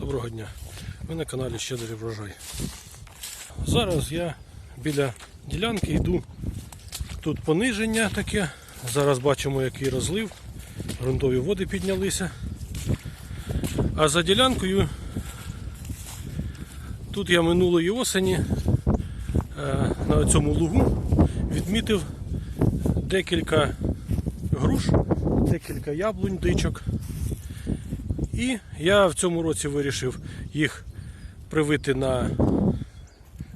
Доброго дня. Ви на каналі Щедрий врожай. Зараз я біля ділянки йду. Тут пониження таке. Зараз бачимо, який розлив. Грунтові води піднялися. А за ділянкою тут я минулої осені е, на цьому лугу відмітив декілька груш, декілька яблунь, дичок. І я в цьому році вирішив їх привити на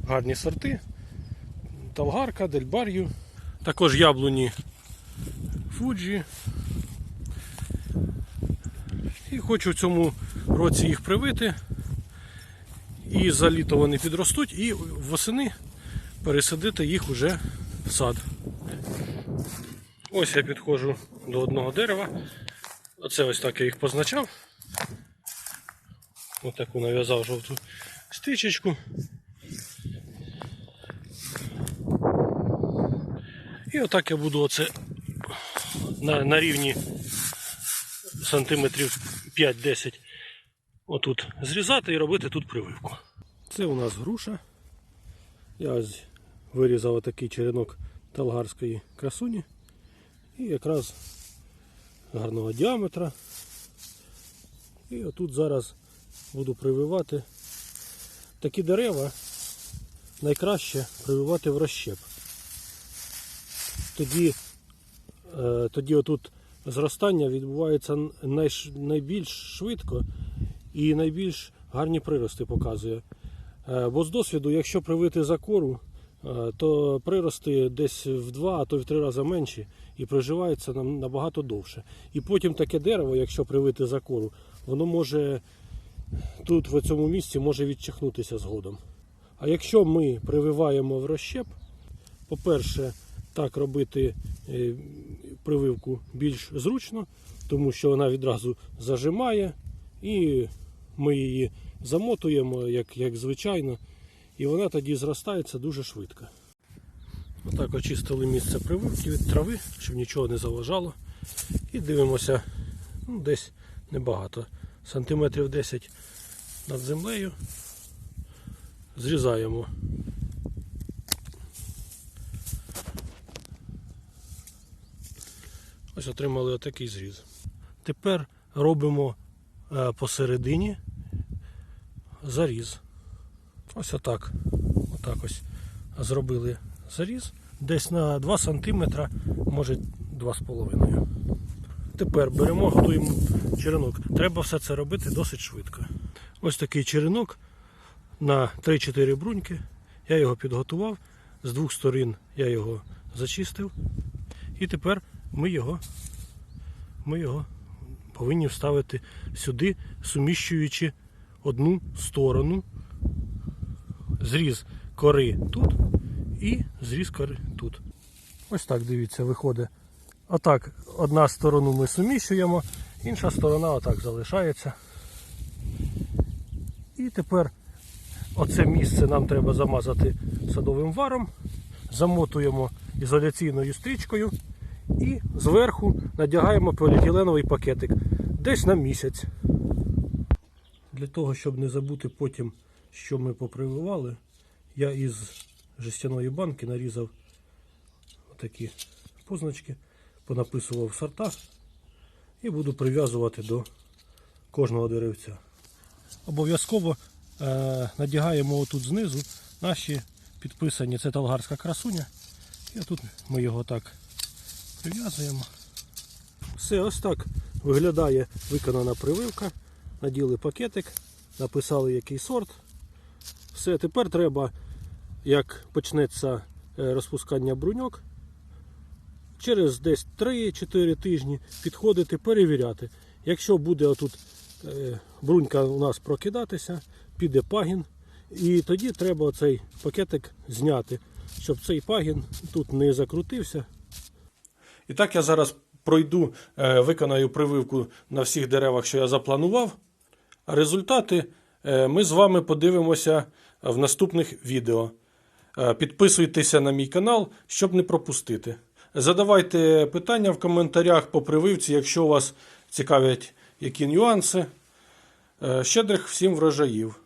гарні сорти. Талгарка, Дельбар'ю. Також яблуні Фуджі. І хочу в цьому році їх привити. І за літо вони підростуть, і восени пересадити їх уже в сад. Ось я підходжу до одного дерева. Оце ось так я їх позначав. Ось таку нав'язав жовту стичечку. І отак я буду оце на, на рівні сантиметрів 5-10 отут зрізати і робити тут прививку. Це у нас груша. Я ось вирізав отакий черенок талгарської красуні. І якраз гарного діаметра. І отут зараз буду прививати. Такі дерева найкраще прививати в розщеп. Тоді, е, тоді отут зростання відбувається найбільш швидко і найбільш гарні прирости показує. Е, бо з досвіду, якщо привити за кору, е, то прирости десь в два, а то в три рази менші і приживається нам набагато довше. І потім таке дерево, якщо привити за кору, воно може тут в цьому місці може відчихнутися згодом. А якщо ми прививаємо в розщеп, по-перше, так робити е, прививку більш зручно, тому що вона відразу зажимає, і ми її замотуємо, як, як звичайно, і вона тоді зростається дуже швидко. Отак очистили місце прививки від трави, щоб нічого не заважало. І дивимося ну, десь небагато, сантиметрів 10 над землею. Зрізаємо. Ось отримали отакий зріз. Тепер робимо е, посередині заріз. Ось отак. Отак ось зробили заріз. Десь на 2 см, може 2,5 Тепер беремо, готуємо черенок. Треба все це робити досить швидко. Ось такий черенок на 3-4 бруньки. Я його підготував. З двох сторін я його зачистив. І тепер ми його, ми його повинні вставити сюди, суміщуючи одну сторону. Зріз кори тут і зріз кори тут. Ось так, дивіться, виходить. Отак, одна сторону ми суміщуємо, інша сторона отак залишається. І тепер оце місце нам треба замазати садовим варом, замотуємо ізоляційною стрічкою і зверху надягаємо поліетиленовий пакетик десь на місяць. Для того, щоб не забути потім, що ми попрививали, я із жестяної банки нарізав такі позначки, понаписував сорта і буду прив'язувати до кожного деревця. Обов'язково е, надягаємо отут знизу наші підписані, це талгарська красуня. І тут ми його так прив'язуємо. Все, ось так виглядає виконана прививка. Наділи пакетик, написали який сорт. Все, тепер треба, як почнеться е, розпускання бруньок, через десь 3-4 тижні підходити, перевіряти. Якщо буде отут е, брунька у нас прокидатися, піде пагін, і тоді треба цей пакетик зняти, щоб цей пагін тут не закрутився. І так я зараз пройду, е, виконаю прививку на всіх деревах, що я запланував. А результати е, ми з вами подивимося в наступних відео. Підписуйтеся на мій канал, щоб не пропустити. Задавайте питання в коментарях по прививці, якщо вас цікавлять які нюанси. Е, Щедрих всім врожаїв.